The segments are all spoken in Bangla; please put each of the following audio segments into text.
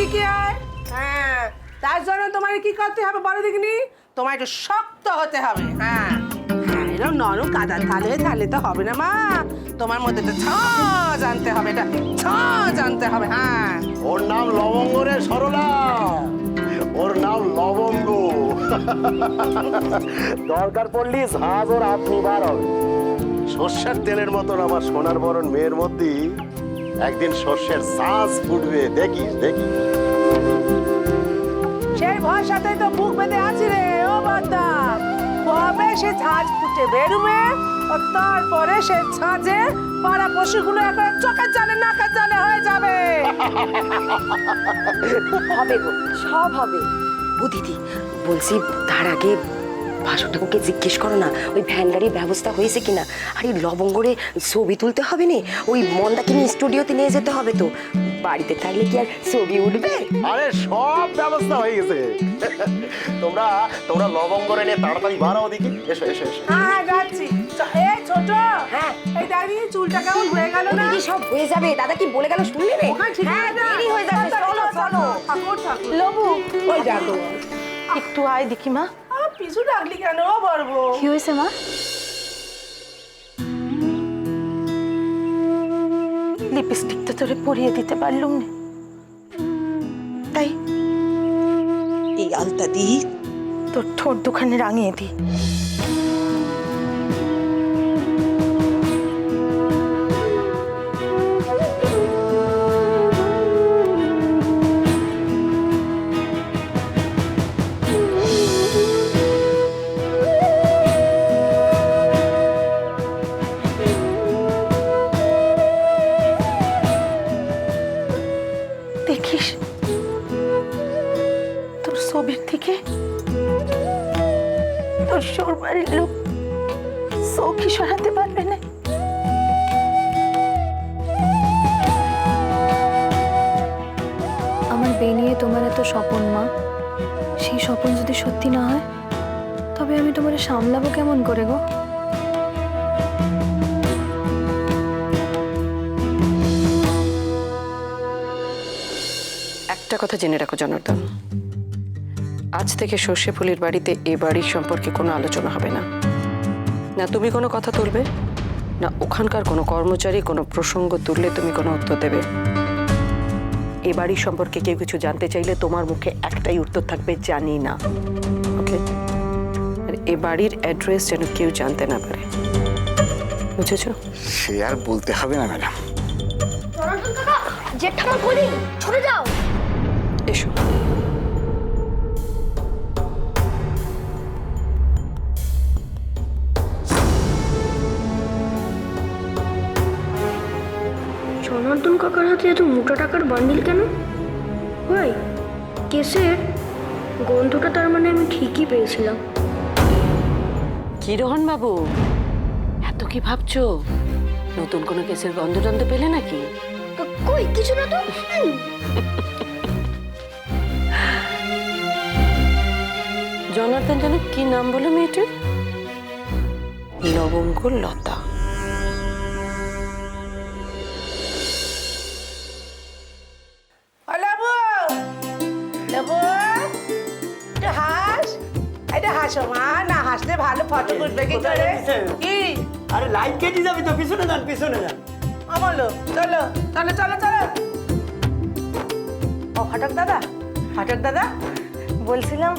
আয় হ্যাঁ তার জন্য তোমার কি করতে হবে বলো দেখিনি তোমার একটু শক্ত হতে হবে হ্যাঁ। হ্যাঁ, নরম থালে থালে তো হবে না মা। তোমার মধ্যে তো জানতে হবে এটা ছ জানতে হবে হ্যাঁ। ওর নাম লবঙ্গ রে সরলা। ওর নাম লবঙ্গ। দরকার পড়লি ঝাঁজ ওর আপনি বার হবে। সর্ষের তেলের মতন আমার সোনার বরণ মেয়ের মধ্যে একদিন সর্ষের সাজ ফুটবে দেখিস দেখিস। সেই ভরসাতেই তো বুক বেঁধে আছি রে ও বাদা কবে সে ছাঁচ ফুটে বেরুবে ও তারপরে সে ছাঁচে পাড়া পশুগুলো একবার চোখের জালে নাকের জালে হয়ে যাবে। হবে গো সব হবে। ও দিদি বলছি তার আগে ভাসু ঠাকুরকে জিজ্ঞেস করো না ওই ভ্যান গাড়ির ব্যবস্থা হয়েছে কিনা? আর এই লবঙ্গরে ছবি তুলতে হবে না? ওই মন্দাকে নিয়ে স্টুডিওতে নিয়ে যেতে হবে তো। বাড়িতে থাকলে কি আর ছবি উঠবে? আরে সব ব্যবস্থা হয়ে গেছে। তোমরা তোমরা লবঙ্গ রে নিয়ে তাড়াতাড়ি বাড়াও দেখি। এসো এসো এসো। হ্যাঁ যাচ্ছি। এই ছোট। হ্যাঁ। এই দাদি চুলটা কেমন হয়ে গেল না? দিদি সব হয়ে যাবে। দাদা কি বলে গেল শুনলি রে? হ্যাঁ আছে দেরি হয়ে যাচ্ছে। চলো চলো ঠাকুর ঠাকুর। লবু ওই দেখো একটু আয় দেখি মা। পিছু ডাকলি কেন পারব কি হয়েছে মা? লিপস্টিক তো তোরে পরিয়ে দিতে পারলুম না। তাই এই আলতা দি তোর ঠোঁট দুখানে রাঙিয়ে দি। শোর বাড়ির লোক। চৌকি সরাতে পারবে না। আমার বে নিয়ে তোমার এত স্বপন মা। সেই স্বপন যদি সত্যি না হয় তবে আমি তোমার সামলাবো কেমন করে গো? একটা কথা জেনে রাখো জনার্দন আজ থেকে সর্ষে ফুলের বাড়িতে এ বাড়ির সম্পর্কে কোনো আলোচনা হবে না। না তুমি কোনো কথা তুলবে না ওখানকার কোনো কর্মচারী কোনো প্রসঙ্গ তুললে তুমি কোনো উত্তর দেবে। এ বাড়ির সম্পর্কে কেউ কিছু জানতে চাইলে তোমার মুখে একটাই উত্তর থাকবে জানি না। ওকে? আর এ বাড়ির অ্যাড্রেস যেন কেউ জানতে না পারে। বুঝেছ? সে আর বলতে হবে না ম্যাডাম। জেঠামা বলি ছড়ে যাও। এসো। কাকার হাতে এত মোটা টাকার বান্ডিল কেন? ভাই কেসের গন্ধটা তার মানে আমি ঠিকই পেয়েছিলাম। কি রোহন বাবু এত কি ভাবছ? নতুন কোনো কেসের গন্ধ টন্ধ পেলে নাকি? কই কিছু না তো? জনার্দন যেন কি নাম বলে মেয়েটির? লবঙ্গ লতা। হাসো মা না হাসলে ভালো ফটো উঠবে কি করে? কি? আরে লাইট কেটে যাবে তো পিছনে যান পিছনে যান। আমলো চলো চলো চলো চলো। ও ফাটক দাদা ফাটক দাদা বলছিলাম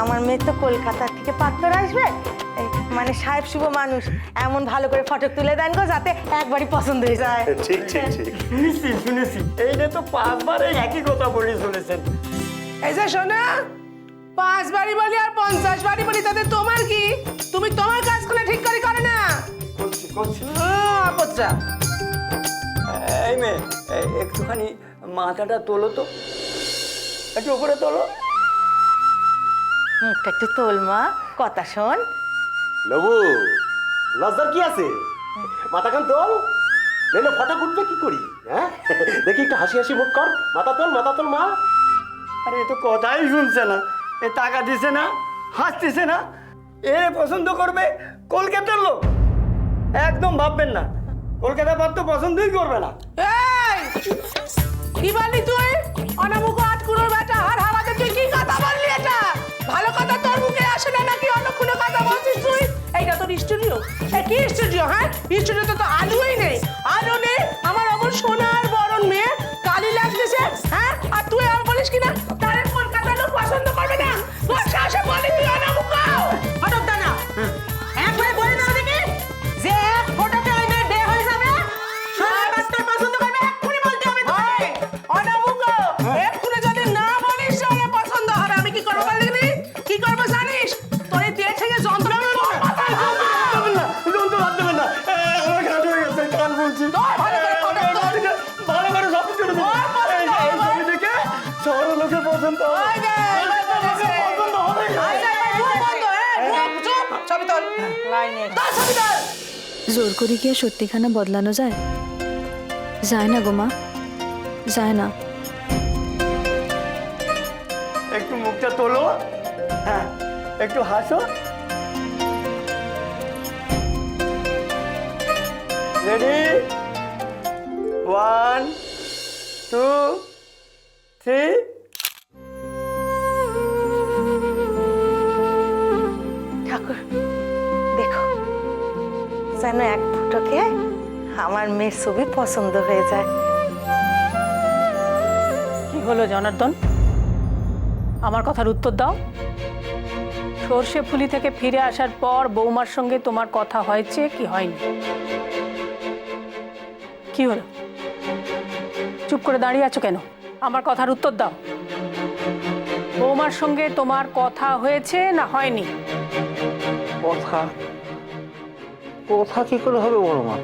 আমার মেয়ে তো কলকাতা থেকে পাত্তর আসবে মানে সাহেব শুভ মানুষ এমন ভালো করে ফটো তুলে দেন গো যাতে একবারই পছন্দ হয়ে যায়। ঠিক ঠিক ঠিক। শুনেছি শুনেছি। এইটা তো পাঁচবার একই কথা বলে চলেছেন এই যে শোনা পাঁচ বাড়ি বলি আর পঞ্চাশ বাড়ি বলি তাতে তোমার কি? তুমি তোমার কাজগুলো ঠিক করে করে না? করছি করছি। আপত্রা এই মেয়ে একটুখানি মাথাটা তোলো তো। একটু উপরে তোলো। মুখটা একটু তোল মা। কথা শোন। লবু লজ্জার কি আছে? মাথা কান তোল। নইলে ফটো উঠবে কি করি হ্যাঁ? দেখি একটু হাসি হাসি মুখ কর। মাথা তোল মাথা তোল মা। আরে এ তো কথাই শুনছে না। এ টাকা দিছে না, হাসতেছে না, এ পছন্দ করবে কলকাতার লোক। একদম ভাববেন না, কলকাতা বাদ তো পছন্দই করবে না। এই কি বললি তুই, অনামুখ আটকুনোর বেটা, আর হাওয়াতে তুই কি কথা বললি এটা? ভালো কথা তোর মুখে আসে না নাকি অন্য কোনো কথা বলছিস তুই? এইটা তোর স্টুডিও কি স্টুডিও হ্যাঁ? স্টুডিও তো আলুই নেই। ছবি তোল। তোর ছবি তোল। জোর করে কি আর সত্যিখানা বদলানো যায়? যায় না গো মা যায় না। একটু মুখটা তোলো। হ্যাঁ একটু হাসো। রেডি ওয়ান টু থ্রি যেন এক ফুটোকে আমার মেয়ের ছবি পছন্দ হয়ে যায়। কি হলো জনার্দন? আমার কথার উত্তর দাও। সর্ষে ফুলি থেকে ফিরে আসার পর বৌমার সঙ্গে তোমার কথা হয়েছে কি হয়নি? কি হলো? চুপ করে দাঁড়িয়ে আছো কেন? আমার কথার উত্তর দাও। বৌমার সঙ্গে তোমার কথা হয়েছে না হয়নি? কথা কথা কি করে হবে বড় মা?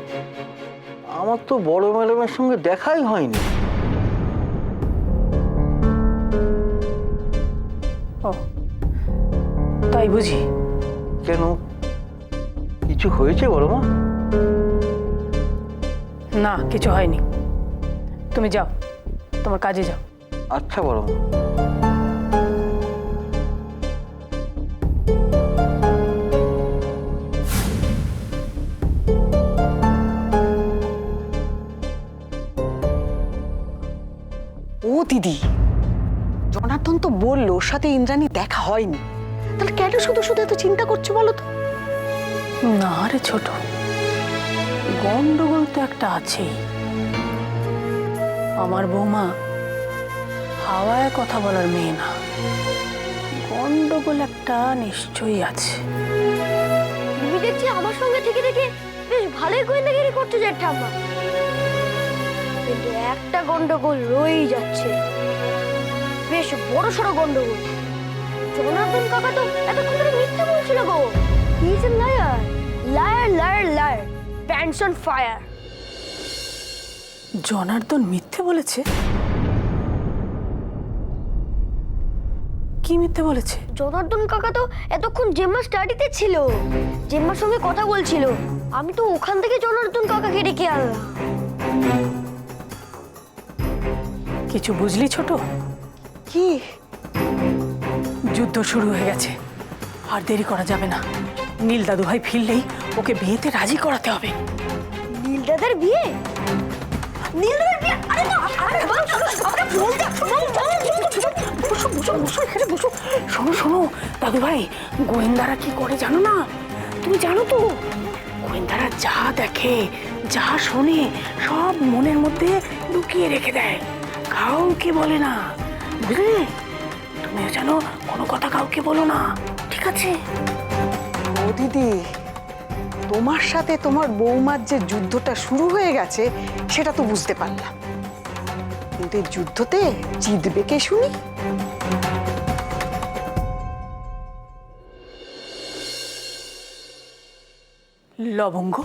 আমার তো বড় ম্যাডামের সঙ্গে দেখাই হয়নি। ও তাই বুঝি। কেন? কিছু হয়েছে বড় মা? না কিছু হয়নি। তুমি যাও তোমার কাজে যাও। আচ্ছা বড় মা। দিদি। জনার্দন তো বলল ওর সাথে ইন্দ্রাণী দেখা হয়নি। তাহলে কেন শুধু শুধু এত চিন্তা করছ বলো তো? না রে ছোট গন্ডগোল তো একটা আছেই। আমার বৌমা হাওয়ায় কথা বলার মেয়ে না গন্ডগোল একটা নিশ্চয়ই আছে। তুমি দেখছি আমার সঙ্গে থেকে থেকে বেশ ভালোই গোয়েন্দাগিরি করতে যায় ঠাম্মা কিন্তু একটা গন্ডগোল রয়েই যাচ্ছে। বেশ বড় সড়ো গন্ডগোল। জনার্দন কাকা তো এতক্ষণ ধরে মিথ্যে বলছিল গো। He is a liar liar liar liar pants on fire. Janardan মিথ্যে বলেছে? কি মিথ্যে বলেছে? জনার্দন কাকা তো এতক্ষণ জেম্মা স্টাডিতে ছিল। জেম্মার সঙ্গে কথা বলছিল। আমি তো ওখান থেকে জনার্দন কাকাকে ডেকে আনলাম। কিছু বুঝলি ছোট কি যুদ্ধ শুরু হয়ে গেছে আর দেরি করা যাবে না নীল দাদু ভাই ফিরলেই ওকে বিয়েতে রাজি করাতে হবে নীল দাদার বিয়ে নীল দাদার বিয়ে আরে না আরে বাবা, আমাকে বলতে বসো বসো বসো এখানে বসো শোনো শোনো দাদু ভাই গোয়েন্দারা কি করে জানো না তুমি জানো তো গোয়েন্দারা যা দেখে যা শোনে সব মনের মধ্যে লুকিয়ে রেখে দেয় কাউকে বলে না। বুঝলে তুমিও যেন কোনো কথা কাউকে বলো না ঠিক আছে? ও দিদি তোমার সাথে তোমার বৌমার যে যুদ্ধটা শুরু হয়ে গেছে সেটা তো বুঝতে পারলাম। কিন্তু এই যুদ্ধতে জিতবে কে শুনি? লবঙ্গ?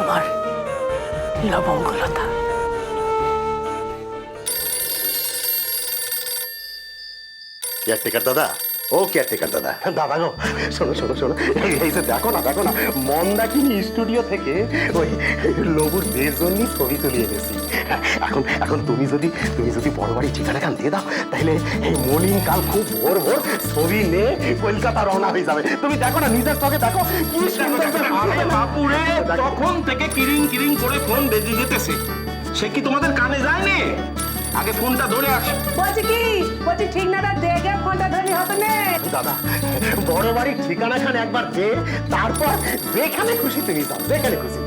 আমার লবঙ্গলতা। কেয়ারটেকার দাদা? ও কেয়ারটেকার দাদা। দাদা গো শোনো শোনো শোনো। এই- যে দেখো না দেখো না মন্দাকিনী স্টুডিও থেকে ওই লবুর দেড় ছবি তুলিয়ে গেছি। এখন এখন তুমি যদি তুমি যদি বড় বাড়ি ঠিকানা খান দিয়ে দাও তাহলে এই মর্নিং কাল খুব ভোর ভোর ছবি নিয়ে কলকাতা রওনা হয়ে যাবে। তুমি দেখো না নিজের চোখে দেখো কি সুন্দর করে আরে বাপুরে তখন থেকে কিরিং কিরিং করে ফোন বেজে যেতেছে। সে কি তোমাদের কানে যায়নি? আগে ফোনটা ধরে আস। বলছি কি? বলছি ঠিক না দেখে ফোনটা ধরে হবে না। দাদা বড় বাড়ির ঠিকানা খান একবার দে তারপর যেখানে খুশি তুমি যাও যেখানে খুশি।